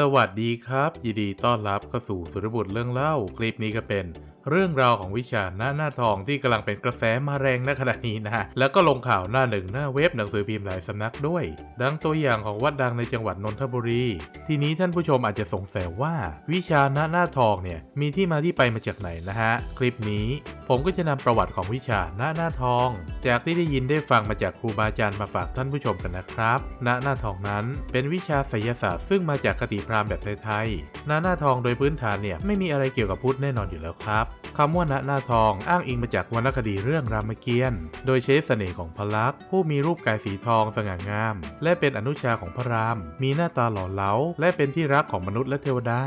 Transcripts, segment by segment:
สวัสดีครับ ยินดีต้อนรับเข้าสู่สุรบุตรเรื่องเล่า คลิปนี้ก็เป็น เรื่องราวของวิชาหน้าหน้าทองที่กำลังเป็นกระแสมาแรงณขณะนี้นะฮะแล้วก็ลงข่าวหน้าหนึ่งหน้าเว็บหนังสือพิมพ์หลายสำนักด้วย ดังตัวอย่างของวัดดังในจังหวัดนนทบุรี ทีนี้ท่านผู้ชมอาจจะสงสัยว่า วิชาหน้าหน้าทองเนี่ยมีที่มาที่ไปมาจากไหนนะฮะ คลิปนี้ผมก็จะนำประวัติของวิชาหน้าหน้าทอง จากที่ได้ยินได้ฟังมาจากครูบาอาจารย์มาฝากท่านผู้ชมกันนะครับหน้าหน้าทองนั้นเป็นวิชาไสยศาสตร์ซึ่งมาจากคติพราหมณ์แบบไทยๆหน้าหน้าทองโดยพื้นฐานเนี่ยไม่มีอะไรเกี่ยวกับพุทธแน่นอนอยู่แล้วครับคำว่าณหน้าทองอ้างอิงมาจากวรรณคดีเรื่องรามเกียรติ์ โดยใช้เสน่ห์ของพระลักษมณ์ผู้มีรูปกายสีทองสง่างาม และเป็นอนุชาของพระราม มีหน้าตาหล่อเหลา และเป็นที่รักของมนุษย์และเทวดา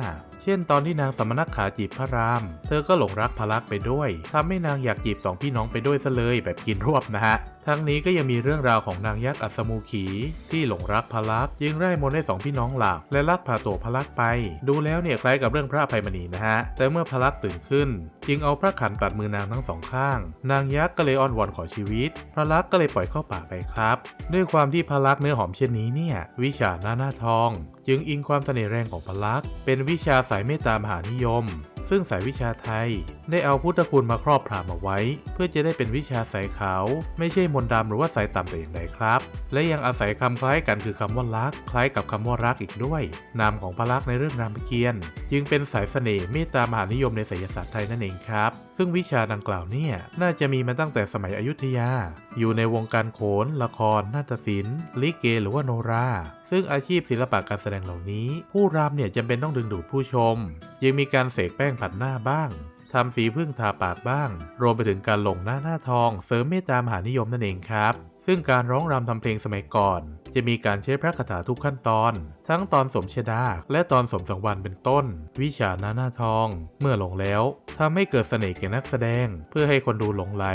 ช่นตอนที่นางสมณขาจีบพระราม เธอก็หลงรักพระลักษมณ์ไปด้วยทำให้นางอยากจีบสองพี่น้องไปด้วยซะเลยแบบกินรวบนะฮะ ทั้งนี้ก็ยังมีเรื่องราวของนางยักษ์อัศมูขี ที่หลงรักพระลักษมณ์จึงไร้มนให้สองพี่น้องหลับและลักพาตัวพระลักษ์ไป ดูแล้วเนี่ยคล้ายกับเรื่องพระภัยมณีนะฮะ แต่เมื่อพระลักษ์ตื่นขึ้นจึงเอาพระขันตัดมือนางทั้งสองข้าง นางยักษ์ก็เลยอ้อนวอนขอชีวิต พระลักษ์ก็เลยปล่อยเข้าป่าไปครับ ด้วยความที่พระลักษ์เนื้อหอมเช่นนี้เนี่ย วิชาหน้าหน้าทอง จึงอิงความเสน่ห์แรงของพระลักษ์เป็นวิชาสายเมตตามหานิยม ซึ่งสายวิชาไทย ได้เอาพุทธคุณมาครอบพรามเอาไว้ เพื่อจะได้เป็นวิชาสายขาว ไม่ใช่มนต์ดำหรือว่าสายต่ำแต่อย่างใดครับ และยังอาศัยคำคล้ายกันคือคำว่ารัก คล้ายกับคำว่ารักอีกด้วย นามของพระลักษณ์ในเรื่องรามเกียรติ์จึงเป็นสายเสน่ห์เมตตามหานิยมในไสยศาสตร์ไทยนั่นเองครับซึ่งวิชาดังกล่าวเนี่ย น่าจะมีมาตั้งแต่สมัยอยุธยา อยู่ในวงการโขน ละคร นาฏศิลป์ ลิเก หรือว่าโนรา ซึ่งอาชีพศิลปะการแสดงเหล่านี้ ผู้รำเนี่ยจำเป็นต้องดึงดูดผู้ชมยังมีการเสกแป้งผัดหน้าบ้างทำสีพึ่งทาปากบ้าง รวมไปถึงการลงหน้าหน้าทอง เสริมเมตตามหานิยมนั่นเองครับ ซึ่งการร้องรำทำเพลงสมัยก่อน จะมีการใช้พระคาถาทุกขั้นตอน ทั้งตอนสมเชดาและตอนสมสังวรเป็นต้น วิชาหน้าหน้าทอง เมื่อหลงแล้วทำให้เกิดเสน่ห์แก่นักแสดง เพื่อให้คนดูหลงไหล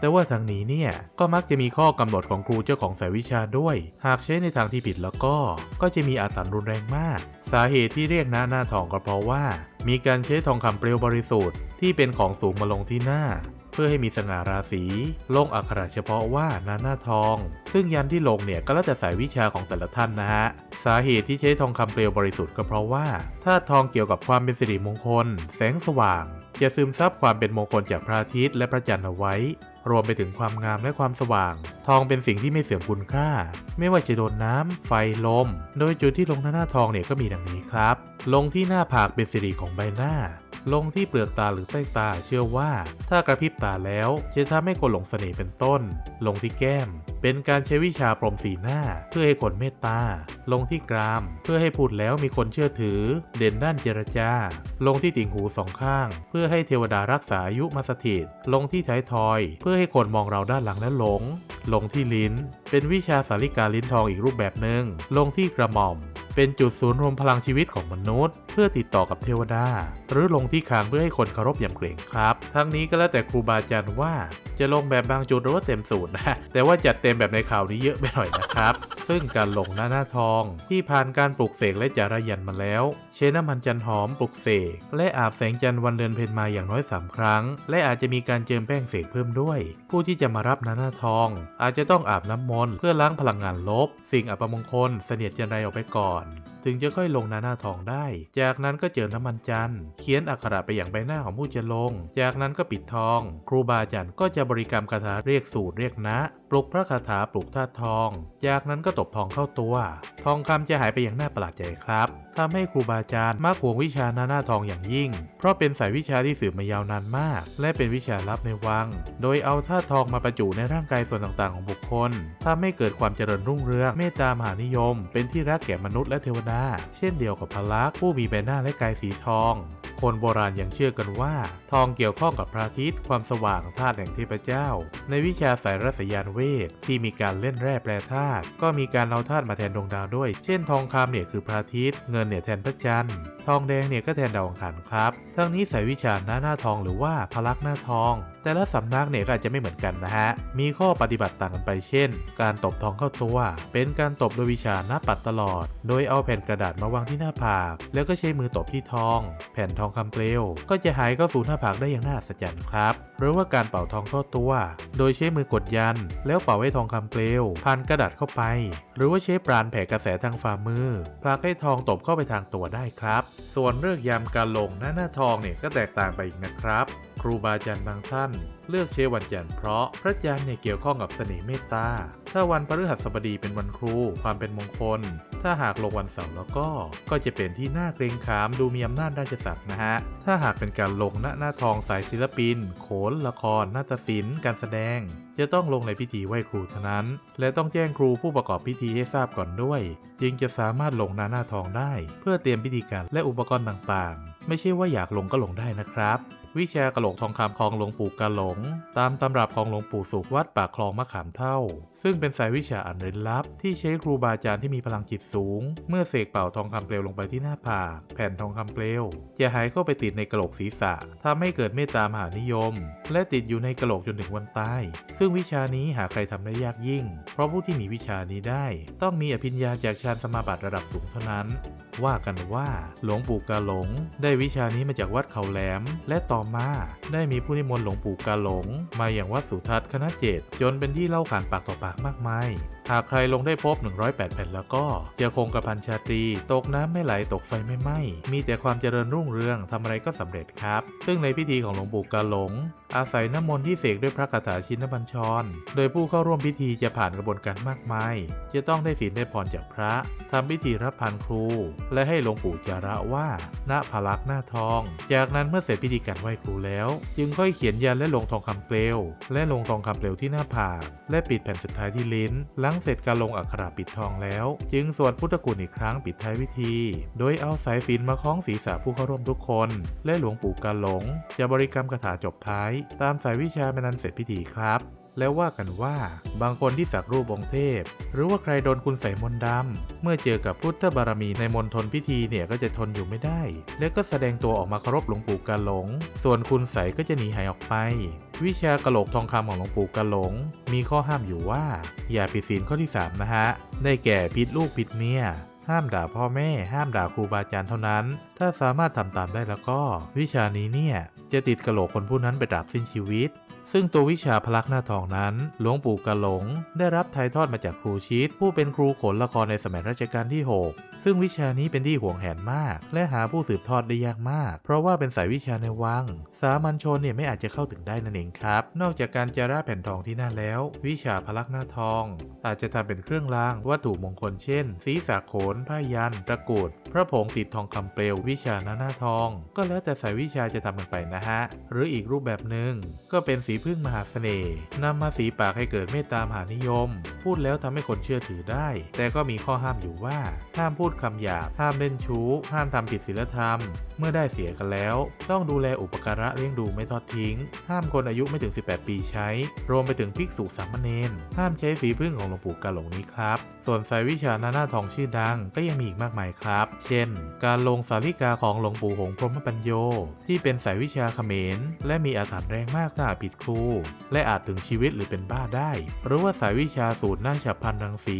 แต่ว่าทางนี้เนี่ยก็มักจะมีข้อกำหนดของครูเจ้าของสายวิชาด้วย หากใช้ในทางที่ผิดแล้วก็ ก็จะมีอาถรรพ์รุนแรงมาก สาเหตุที่เรียกหน้าหน้าทองก็เพราะว่า มีการใช้ทองคำเปลวบริสุทธิ์ที่เป็นของสูงมาลงที่หน้า พื่อให้มีสง่าราศีลงอักขระเฉพาะว่าหน้าหน้าทอง ซึ่งยันที่ลงเนี่ยก็แล้วแต่สายวิชาของแต่ละท่านนะฮะสาเหตุที่ใช้ทองคำเปลวบริสุทธิ์ก็เพราะว่าถ้าทองเกี่ยวกับความเป็นสิริมงคล แสงสว่างจะซึมซับความเป็นมงคลจากพระอาทิตย์และพระจันทร์เอาไว้ รวมไปถึงความงามและความสว่าง ทองเป็นสิ่งที่ไม่เสื่อมคุณค่า ไม่ว่าจะโดนน้ำ ไฟ ลม โดยจุดที่ลงหน้าหน้าทองเนี่ยก็มีดังนี้ครับ ลงที่หน้าผากเป็นสิริของใบหน้า ลงที่เปลือกตาหรือใต้ตาเชื่อว่า ถ้ากระพริบตาแล้วจะทำให้คนหลงเสน่ห์เป็นต้น ลงที่แก้ม เป็นการใช้วิชาพรหมสีหน้า เพื่อให้คนเมตตา ลงที่กราม เพื่อให้พูดแล้วมีคนเชื่อถือ เด่นด้านเจรจา ลงที่ติ่งหูสองข้าง เพื่อให้เทวดารักษาอายุมาสถิต ลงที่ท้ายทอย เพื่อให้คนมองเราด้านหลังและหลง ลงที่ลิ้น เป็นวิชาสาริกาลิ้นทองอีกรูปแบบหนึ่ง ลงที่กระหม่อม เป็นจุดศูนย์รวมพลังชีวิตของมนุษย์ เพื่อติดต่อกับเทวดา หรือลงที่คางเพื่อให้คนเคารพยำเกรงครับ ทั้งนี้ก็แล้วแต่ครูบาอาจารย์ว่า จะลงแบบบางจุดหรือว่าเต็มสูตรนะแต่ว่าจัดเต็มแบบในข่าวนี้เยอะไปหน่อยนะครับ ซึ่งการลงหน้าหน้าทอง ที่ผ่านการปลูกเสกและจารายันมาแล้วใช้น้ำมันจันหอมปลูกเสกและอาบแสงจันทร์วันเดือนเพ็ญมาอย่างน้อย 3 ครั้ง และอาจจะมีการเจิมแป้งเสกเพิ่มด้วย ผู้ที่จะมารับหน้าหน้าทอง อาจจะต้องอาบน้ำมนต์เพื่อล้างพลังงานลบ สิ่งอัปมงคลเสนียดจันไรออกไปก่อนถึงจะค่อยลงหน้าหน้าทองได้ จากนั้นก็เจิมน้ำมันจันทร์เขียนอักขระไปอย่างใบหน้าของผู้จะลง จากนั้นก็ปิดทอง ครูบาอาจารย์ก็จะบริกรรมคาถาเรียกสูตรเรียกนะปลุกพระคาถาปลุกธาตุทอง จากนั้นก็ตบทองเข้าตัว ทองคำจะหายไปอย่างน่าประหลาดใจครับทำให้ครูบาอาจารย์มักหวงวิชาหน้าหน้าทองอย่างยิ่ง เพราะเป็นสายวิชาที่สืบมายาวนานมาก และเป็นวิชาลับในวัง โดยเอาธาตุทองมาประจุในร่างกายส่วนต่างๆของบุคคลทำให้เกิดความเจริญรุ่งเรือง เมตตามหานิยม เป็นที่รักแก่มนุษย์และเทวดา เช่นเดียวกับพลักษ์ผู้มีใบหน้าและกายสีทอง คนโบราณยังเชื่อกันว่า ทองเกี่ยวข้องกับพระอาทิตย์ ความสว่างธาตุแห่งเทพเจ้า ในวิชาสายรัศยานเวทที่มีการเล่นแร่แปรธาตุก็มีการเอาธาตุมาแทนดวงดาวด้วย เช่นทองคำเนี่ยคือพระอาทิตย์เงินเนี่ยแทนพระจันทร์ทองแดงเนี่ยก็แทนดาวอังคารครับ ทั้งนี้สายวิชาหน้าหน้าทองหรือว่าพลักหน้าทองแต่ละสำนักเนี่ยก็อาจจะไม่เหมือนกันนะฮะ มีข้อปฏิบัติต่างกันไปเช่น การตบทองเข้าตัว เป็นการตบโดยวิชาหน้าปัดตลอด โดยเอาแผ่นกระดาษมาวางที่หน้าผาก แล้วก็ใช้มือตบที่ทอง แผ่นทององคำเปลว ก็จะหายเข้าสู่หน้าผากได้อย่างน่าอัศจรรย์ครับ หรือว่าการเป่าทองเข้าตัว โดยใช้มือกดยัน แล้วเป่าให้ทองคำเปลวผ่านกระดาษเข้าไป หรือว่าใช้ปราณแผ่กระแสทางฝ่ามือผลักให้ทองตบเข้าไปทางตัวได้ครับ ส่วนเลือกยามการลงหน้าหน้าทองเนี่ยก็แตกต่างไปอีกนะครับ ครูบาอาจารย์บางท่าน เลือกใช้วันจันทร์เพราะพระจันทร์เนี่ยเกี่ยวข้องกับเสน่ห์เมตตา ถ้าวันพฤหัสบดีเป็นวันครู ความเป็นมงคล ถ้าหากลงวันเสาร์แล้วก็ ก็จะเป็นที่น่าเกรงขามดูมีอำนาจราชศักดิ์นะฮะ ถ้าหากเป็นการลงหน้าหน้าทองสายศิลปิน โขน ละคร นาฏศิลป์ การแสดง จะต้องลงในพิธีไหว้ครูเท่านั้น และต้องแจ้งครูผู้ประกอบพิธีให้ทราบก่อนด้วย จึงจะสามารถลงหน้าหน้าทองได้ เพื่อเตรียมพิธีการและอุปกรณ์ต่างๆ ไม่ใช่ว่าอยากลงก็ลงได้นะครับ วิชากระโหลกทองคำของหลวงปู่กาหลง ตามตำรับของหลวงปู่สุขวัดปากคลองมะขามเท่า ซึ่งเป็นสายวิชาอันเร้นลับ ที่ใช้ครูบาอาจารย์ที่มีพลังจิตสูง เมื่อเสกเป่าทองคำเปลวลงไปที่หน้าผากแผ่นทองคำเปลวจะหายเข้าไปติดในกระโหลกศีรษะทำให้เกิดเมตตามหานิยม และติดอยู่ในกระโหลกจนถึงวันตาย ซึ่งวิชานี้หาใครทำได้ยากยิ่ง เพราะผู้ที่มีวิชานี้ได้ ต้องมีอภิญญาจากฌานสมาบัติระดับสูงเท่านั้น ว่ากันว่าหลวงปู่กาหลง ได้วิชานี้มาจากวัดเขาแหลม และต่อมา ได้มีผู้นิมนต์หลวงปู่กาหลง มาอย่างวัดสุทัศน์คณะเจดจนเป็นที่เล่าขานปากต่อปากมากมาย หากใครลงได้พบ 108 แผ่นแล้วก็จะคงกระพันชาตรี ตกน้ำไม่ไหลตกไฟไม่ไหม้มีแต่ความเจริญรุ่งเรืองทำอะไรก็สำเร็จครับ ซึ่งในพิธีของหลวงปู่กาหลง อาศัยน้ำมนต์ที่เสกด้วยพระคาถาชินบัญชร โดยผู้เข้าร่วมพิธีจะผ่านกระบวนการมากมาย จะต้องได้ศีลได้พรจากพระทำพิธีรับพันครู และให้หลวงปู่จาระว่าณพลักษ์หน้าทอง จากนั้นเมื่อเสร็จพิธีการไหว้ครูแล้ว จึงค่อยเขียนยันและลงทองคำเปลว และลงทองคำเปลวที่หน้าผากและปิดแผ่นสุดท้ายที่ลิ้นหลังเสร็จการลงอักขระปิดทองแล้ว จึงสวดพุทธคุณอีกครั้งปิดท้ายพิธี โดยเอาสายศีลมาคล้องศีรษะผู้เข้าร่วมทุกคน และหลวงปู่กาหลง จะบริกรรมคาถาจบท้าย ตามสายวิชาเป็นนันเสร็จพิธีครับ แล้วว่ากันว่า บางคนที่สักรูปองค์เทพ หรือว่าใครโดนคุณใส่มนต์ดำ เมื่อเจอกับพุทธบารมีในมณฑลพิธีเนี่ยก็จะทนอยู่ไม่ได้ และก็แสดงตัวออกมาเคารพหลวงปู่กาหลง ส่วนคุณใสก็จะหนีหายออกไป วิชากะโหลกทองคำของหลวงปู่กาหลง มีข้อห้ามอยู่ว่า อย่าผิดศีลข้อที่ 3 นะฮะ ได้แก่ผิดลูกผิดเมียห้ามด่าพ่อแม่ ห้ามด่าครูบาอาจารย์เท่านั้น ถ้าสามารถทำตามได้แล้วก็ วิชานี้เนี่ย จะติดกระโหลกคนผู้นั้นไปตราบสิ้นชีวิต ซึ่งตัววิชาพลักหน้าทองนั้น หลวงปู่กะหลง ได้รับถ่ายทอดมาจากครูชิดผู้เป็นครูขนละครในสมัยรัชกาลที่ 6 ซึ่งวิชานี้เป็นที่ห่วงแหนมาก และหาผู้สืบทอดได้ยากมาก เพราะว่าเป็นสายวิชาในวัง สามัญชนเนี่ยไม่อาจจะเข้าถึงได้นั่นเองครับ นอกจากการจาระแผ่นทองที่หน้าแล้ว วิชาพลักหน้าทอง อาจจะทำเป็นเครื่องรางวัตถุมงคลเช่นศีรษะโขนผ้ายันตะกรุดพระผงติดทองคำเปลววิชาหน้าหน้าทอง ก็แล้วแต่สายวิชาจะทำกันไปนะฮะหรืออีกรูปแบบหนึ่งก็เป็นสีพึ่งมหาเสน่ห์นำมาสีปากให้เกิดเมตตามหานิยม พูดแล้วทำให้คนเชื่อถือได้ แต่ก็มีข้อห้ามอยู่ว่า ห้ามพูดคำหยาบ ห้ามเล่นชู้ ห้ามทำผิดศีลธรรม เมื่อได้เสียกันแล้ว ต้องดูแลอุปการะเลี้ยงดูไม่ทอดทิ้ง ห้ามคนอายุไม่ถึง 18 ปีใช้ รวมไปถึงภิกษุสามเณรห้ามใช้สีพึ่งของหลวงปู่กาหลงนี้ครับ ส่วนสายวิชาหน้าหน้าทองชื่อดังก็ยังมีอีกมากมายครับ เช่น การลงสาริกาของหลวงปู่หงส์พรหมปัญโย ที่เป็นสายวิชาเขมร และมีอาถรรพ์แรงมากถ้าผิดครู และอาจถึงชีวิตหรือเป็นบ้าได้ หรือว่าสายวิชาสูตรหน้าฉับพันรังสี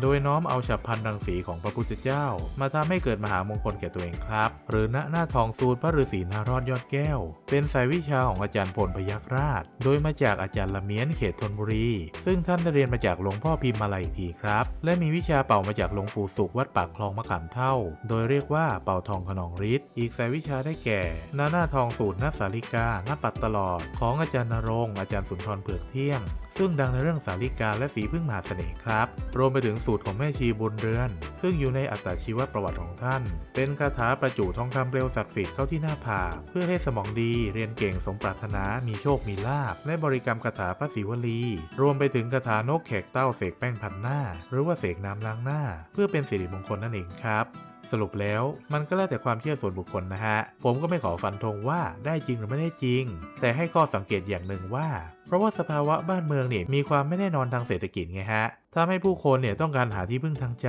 โดยน้อมเอาฉับพันรังสีของพระพุทธเจ้า มาทำให้เกิดมหามงคลแก่ตัวเองครับ หรือณหน้าทองสูตรพระฤาษีนารอดยอดแก้ว เป็นสายวิชาของอาจารย์พลพยัคฆ์ราช โดยมาจากอาจารย์ละเมียนเขตธนบุรี ซึ่งท่านได้เรียนมาจากหลวงพ่อพิมมาลัยอีกทีครับ และมีวิชาเป่ามาจากหลวงปู่สุขวัดปากคลองมะขามเท่า โดยเรียกว่าเป่าทองขนองฤทธิ์อีกสายวิชาได้แก่หน้าหน้าทองสูตรนักสาริกาหน้าปัดตลอด ของอาจารย์นรงค์อาจารย์สุนทรเผือกเที่ยง ซึ่งดังในเรื่องสาริกาและสีพึ่งมหาเสน่ห์ครับ รวมไปถึงสูตรของแม่ชีบุญเรือน ซึ่งอยู่ในอัตชีวประวัติของท่าน เป็นคาถาประจุทองคำเปลวศักดิ์สิทธิ์เข้าที่หน้าผากเพื่อให้สมองดีเรียนเก่งสมปรารถนา มีโชค มีลาภ และบริกรรมคาถาพระศิวลี รวมไปถึงคาถานกแขกเต้าเสกแป้งพันหน้า หรือว่าเสกน้ำล้างหน้า เพื่อเป็นสิริมงคลนั่นเองครับ สรุปแล้วมันก็แล้วแต่ความเชื่อส่วนบุคคลนะฮะ ผมก็ไม่ขอฟันธงว่าได้จริงหรือไม่ได้จริง แต่ให้ข้อสังเกตอย่างหนึ่งว่า เพราะว่าสภาวะบ้านเมืองเนี่ยมีความไม่แน่นอนทางเศรษฐกิจไงฮะทำให้ผู้คนเนี่ยต้องการหาที่พึ่งทางใจ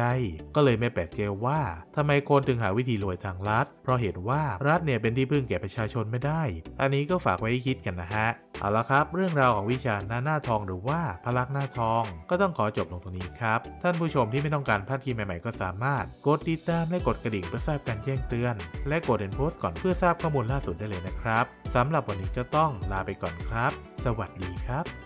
ก็เลยไม่แปลกใจว่าทำไมคนถึงหาวิธีรวยทางรัฐ เพราะเห็นว่ารัฐเนี่ยเป็นที่พึ่งแก่ประชาชนไม่ได้ อันนี้ก็ฝากไว้ให้คิดกันนะฮะ เอาละครับ เรื่องราวของวิชาหน้าหน้าทองหรือว่าพลักหน้าทอง ก็ต้องขอจบลงตรงนี้ครับ ท่านผู้ชมที่ไม่ต้องการพลาดทีใหม่ๆก็สามารถ กดติดตามและกดกระดิ่งเพื่อทราบการแจ้งเตือน และกดเห็นโพสต์ก่อนเพื่อทราบข้อมูลล่าสุดได้เลยนะครับสำหรับวันนี้ก็ต้องลาไปก่อนครับ สวัสดีดีครับ